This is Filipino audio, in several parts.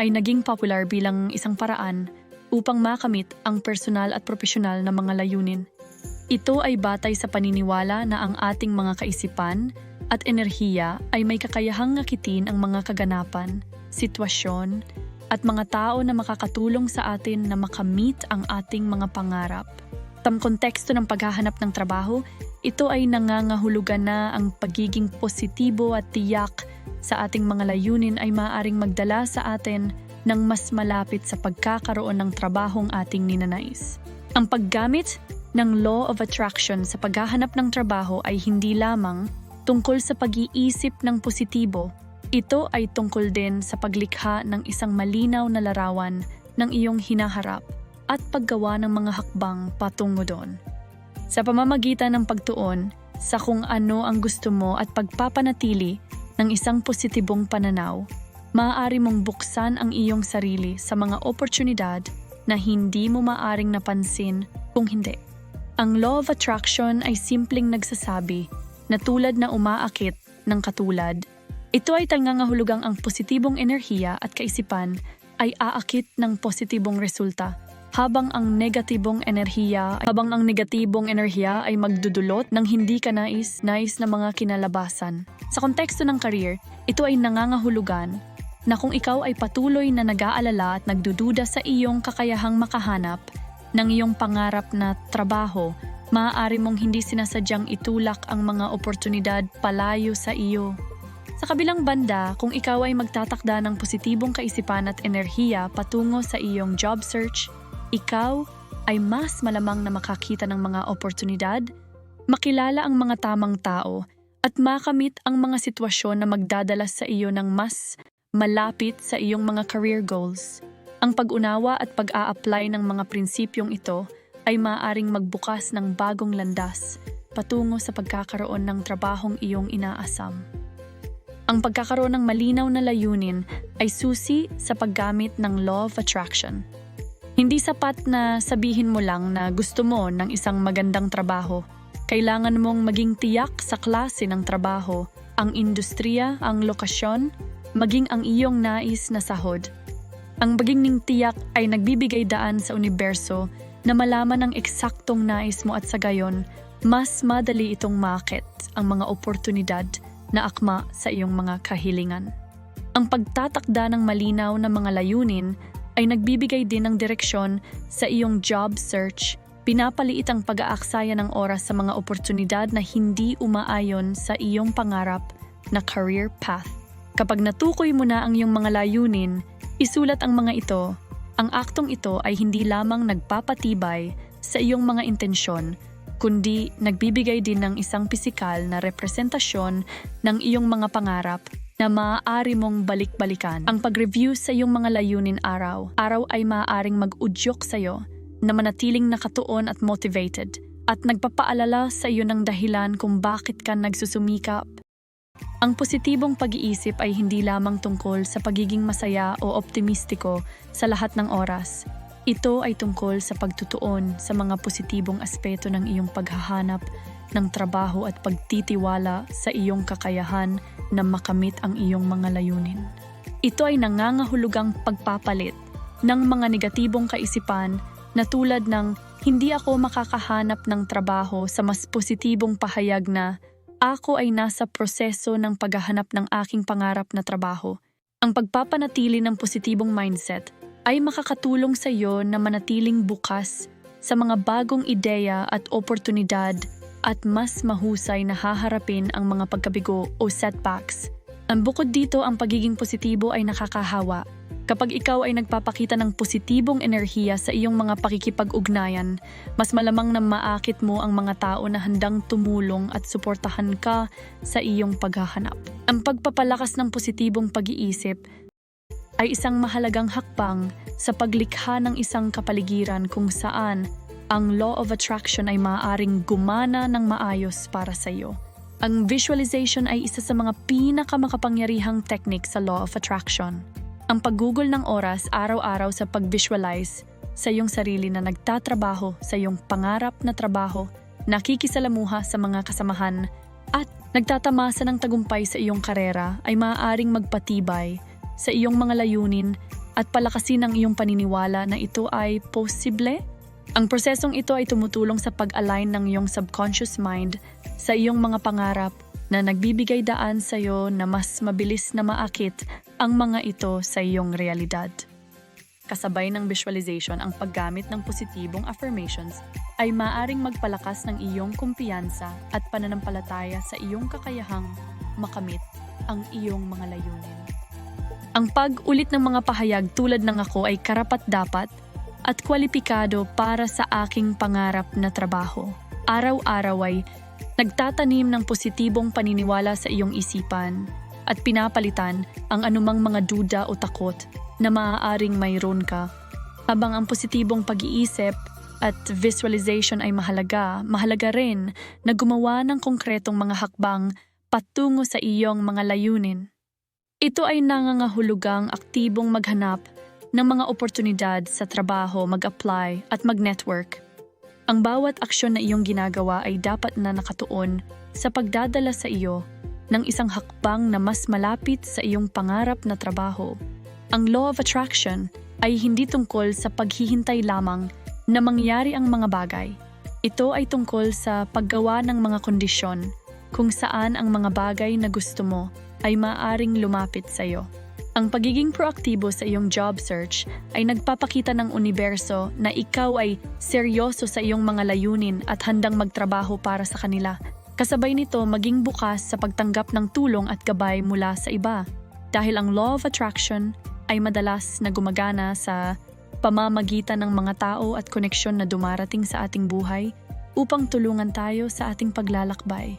ay naging popular bilang isang paraan upang makamit ang personal at profesional na mga layunin. Ito ay batay sa paniniwala na ang ating mga kaisipan at enerhiya ay may kakayahang ngakitin ang mga kaganapan, sitwasyon, at mga tao na makakatulong sa atin na makamit ang ating mga pangarap. Tam konteksto ng paghahanap ng trabaho, ito ay nangangahulugan na ang pagiging positibo at tiyak sa ating mga layunin ay maaaring magdala sa atin ng mas malapit sa pagkakaroon ng trabahong ating ninanais. Ang paggamit ng Law of Attraction sa paghahanap ng trabaho ay hindi lamang tungkol sa pag-iisip ng positibo, ito ay tungkol din sa paglikha ng isang malinaw na larawan ng iyong hinaharap at paggawa ng mga hakbang patungo doon. Sa pamamagitan ng pagtuon sa kung ano ang gusto mo at pagpapanatili ng isang positibong pananaw, maaari mong buksan ang iyong sarili sa mga oportunidad na hindi mo maaring napansin kung hindi. Ang law of attraction ay simpleng nagsasabi na tulad na umaakit ng katulad, ito ay tangangahulugang ang positibong enerhiya at kaisipan ay aakit ng positibong resulta habang ang negatibong enerhiya habang ang negatibong enerhiya ay magdudulot ng hindi ka nais nais na mga kinalabasan. Sa konteksto ng career, ito ay nangangahulugan na kung ikaw ay patuloy na nag-aalala at nagdududa sa iyong kakayahang makahanap ng iyong pangarap na trabaho, maaari mong hindi sinasadyang itulak ang mga oportunidad palayo sa iyo. Sa kabilang banda, kung ikaw ay magtatakda ng positibong kaisipan at enerhiya patungo sa iyong job search, ikaw ay mas malamang na makakita ng mga oportunidad, makilala ang mga tamang tao, at makamit ang mga sitwasyon na magdadala sa iyo ng mas malapit sa iyong mga career goals. Ang pag-unawa at pag-a-apply ng mga prinsipyong ito ay maaaring magbukas ng bagong landas patungo sa pagkakaroon ng trabahong iyong inaasam. Ang pagkakaroon ng malinaw na layunin ay susi sa paggamit ng Law of Attraction. Hindi sapat na sabihin mo lang na gusto mo ng isang magandang trabaho. Kailangan mong maging tiyak sa klase ng trabaho, ang industriya, ang lokasyon, maging ang iyong nais na sahod. Ang pagiging tiyak ay nagbibigay daan sa universo na malaman ang eksaktong nais mo at sa gayon, mas madali itong market ang mga oportunidad na akma sa iyong mga kahilingan. Ang pagtatakda ng malinaw na mga layunin ay nagbibigay din ng direksyon sa iyong job search, pinapaliit ang pag-aaksaya ng oras sa mga oportunidad na hindi umaayon sa iyong pangarap na career path. Kapag natukoy mo na ang iyong mga layunin, isulat ang mga ito. Ang aktong ito ay hindi lamang nagpapatibay sa iyong mga intensyon, kundi nagbibigay din ng isang pisikal na representasyon ng iyong mga pangarap na maaari mong balik-balikan. Ang pag-review sa iyong mga layunin araw, araw ay maaaring mag-udyok sa iyo na manatiling nakatuon at motivated at nagpapaalala sa iyo ng dahilan kung bakit ka nagsusumikap. Ang positibong pag-iisip ay hindi lamang tungkol sa pagiging masaya o optimistiko sa lahat ng oras. Ito ay tungkol sa pagtutuon sa mga positibong aspeto ng iyong paghahanap ng trabaho at pagtitiwala sa iyong kakayahan na makamit ang iyong mga layunin. Ito ay nangangahulugang pagpapalit ng mga negatibong kaisipan na tulad ng hindi ako makakahanap ng trabaho sa mas positibong pahayag na ako ay nasa proseso ng paghahanap ng aking pangarap na trabaho. Ang pagpapanatili ng positibong mindset ay makakatulong sa iyo na manatiling bukas sa mga bagong ideya at oportunidad at mas mahusay na haharapin ang mga pagkabigo o setbacks. Ang bukod dito ang pagiging positibo ay nakakahawa Kapag ikaw ay nagpapakita ng positibong enerhiya sa iyong mga pakikipag-ugnayan, mas malamang na maakit mo ang mga tao na handang tumulong at suportahan ka sa iyong paghahanap. Ang pagpapalakas ng positibong pag-iisip ay isang mahalagang hakbang sa paglikha ng isang kapaligiran kung saan ang law of attraction ay maaaring gumana ng maayos para sa iyo. Ang visualization ay isa sa mga pinakamakapangyarihang technique sa law of attraction. Ang paggugol ng oras araw-araw sa pag-visualize sa iyong sarili na nagtatrabaho sa iyong pangarap na trabaho, nakikisalamuha sa mga kasamahan, at nagtatamasa ng tagumpay sa iyong karera ay maaaring magpatibay sa iyong mga layunin at palakasin ang iyong paniniwala na ito ay posible. Ang prosesong ito ay tumutulong sa pag-align ng iyong subconscious mind sa iyong mga pangarap na nagbibigay daan sa iyo na mas mabilis na maakit ang mga ito sa iyong realidad. Kasabay ng visualization ang paggamit ng positibong affirmations ay maaring magpalakas ng iyong kumpiyansa at pananampalataya sa iyong kakayahang makamit ang iyong mga layunin. Ang pag-ulit ng mga pahayag tulad ng ako ay karapat-dapat at kwalipikado para sa aking pangarap na trabaho. Araw-araw ay nagtatanim ng positibong paniniwala sa iyong isipan at pinapalitan ang anumang mga duda o takot na maaaring mayroon ka. Habang ang positibong pag-iisip at visualization ay mahalaga, mahalaga rin na gumawa ng konkretong mga hakbang patungo sa iyong mga layunin. Ito ay nangangahulugang aktibong maghanap ng mga oportunidad sa trabaho, mag-apply at mag-network. Ang bawat aksyon na iyong ginagawa ay dapat na nakatuon sa pagdadala sa iyo ng isang hakbang na mas malapit sa iyong pangarap na trabaho. Ang law of attraction ay hindi tungkol sa paghihintay lamang na mangyari ang mga bagay. Ito ay tungkol sa paggawa ng mga kondisyon kung saan ang mga bagay na gusto mo ay maaring lumapit sa iyo. Ang pagiging proaktibo sa iyong job search ay nagpapakita ng universo na ikaw ay seryoso sa iyong mga layunin at handang magtrabaho para sa kanila. Kasabay nito, maging bukas sa pagtanggap ng tulong at gabay mula sa iba. Dahil ang law of attraction ay madalas na gumagana sa pamamagitan ng mga tao at koneksyon na dumarating sa ating buhay upang tulungan tayo sa ating paglalakbay.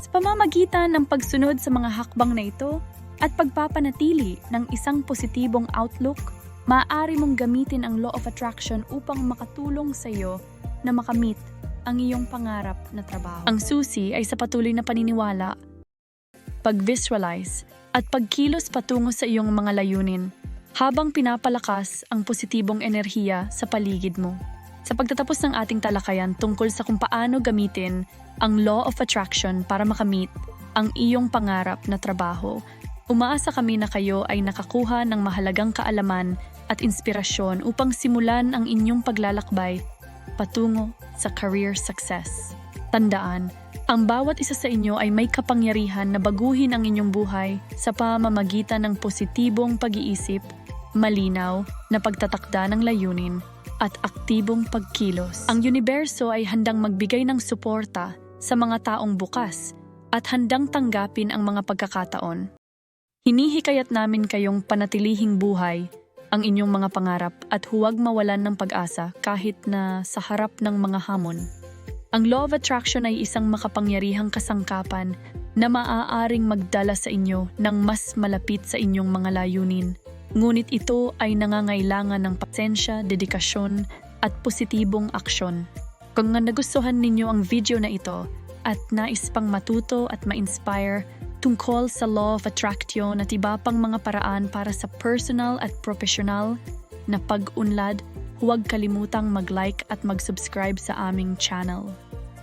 Sa pamamagitan ng pagsunod sa mga hakbang na ito at pagpapanatili ng isang positibong outlook, maaari mong gamitin ang law of attraction upang makatulong sa iyo na makamit ang iyong pangarap na trabaho. Ang susi ay sa patuloy na paniniwala, pag-visualize at pagkilos patungo sa iyong mga layunin habang pinapalakas ang positibong enerhiya sa paligid mo. Sa pagtatapos ng ating talakayan tungkol sa kung paano gamitin ang law of attraction para makamit ang iyong pangarap na trabaho, umaasa kami na kayo ay nakakuha ng mahalagang kaalaman at inspirasyon upang simulan ang inyong paglalakbay patungo sa career success. Tandaan, ang bawat isa sa inyo ay may kapangyarihan na baguhin ang inyong buhay sa pamamagitan ng positibong pag-iisip, malinaw na pagtatakda ng layunin, at aktibong pagkilos. Ang universo ay handang magbigay ng suporta sa mga taong bukas at handang tanggapin ang mga pagkakataon. Hinihikayat namin kayong panatilihing buhay ang inyong mga pangarap at huwag mawalan ng pag-asa kahit na sa harap ng mga hamon. Ang law of attraction ay isang makapangyarihang kasangkapan na maaaring magdala sa inyo ng mas malapit sa inyong mga layunin. Ngunit ito ay nangangailangan ng pasensya, dedikasyon, at positibong aksyon. Kung nga nagustuhan ninyo ang video na ito at nais pang matuto at ma-inspire tungkol sa law of attraction at iba pang mga paraan para sa personal at professional na pag-unlad, huwag kalimutang mag-like at mag-subscribe sa aming channel.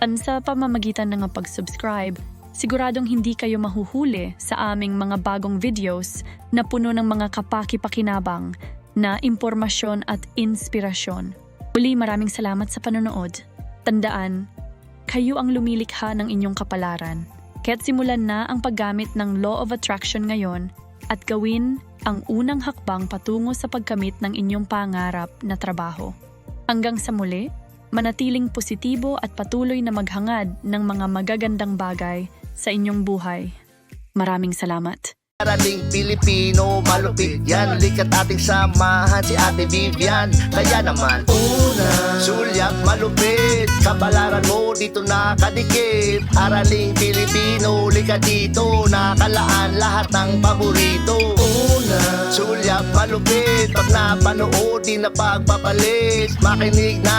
At sa pamamagitan ng pag-subscribe, siguradong hindi kayo mahuhuli sa aming mga bagong videos na puno ng mga kapaki-pakinabang na impormasyon at inspirasyon. Uli maraming salamat sa panonood. Tandaan, kayo ang lumilikha ng inyong kapalaran. Kaya't simulan na ang paggamit ng Law of Attraction ngayon at gawin ang unang hakbang patungo sa pagkamit ng inyong pangarap na trabaho. Hanggang sa muli, manatiling positibo at patuloy na maghangad ng mga magagandang bagay sa inyong buhay. Maraming salamat. Araling Pilipino, malupit yan. Likat ating samahan si Ate Vivian. Kaya naman Una Sulyap malupit. Kabalaran mo dito nakadikit. Araling Pilipino, likat dito. Nakalaan lahat ng paborito. Una Sulyap malupit. Pag napanood di na pagpapalit. Makinig na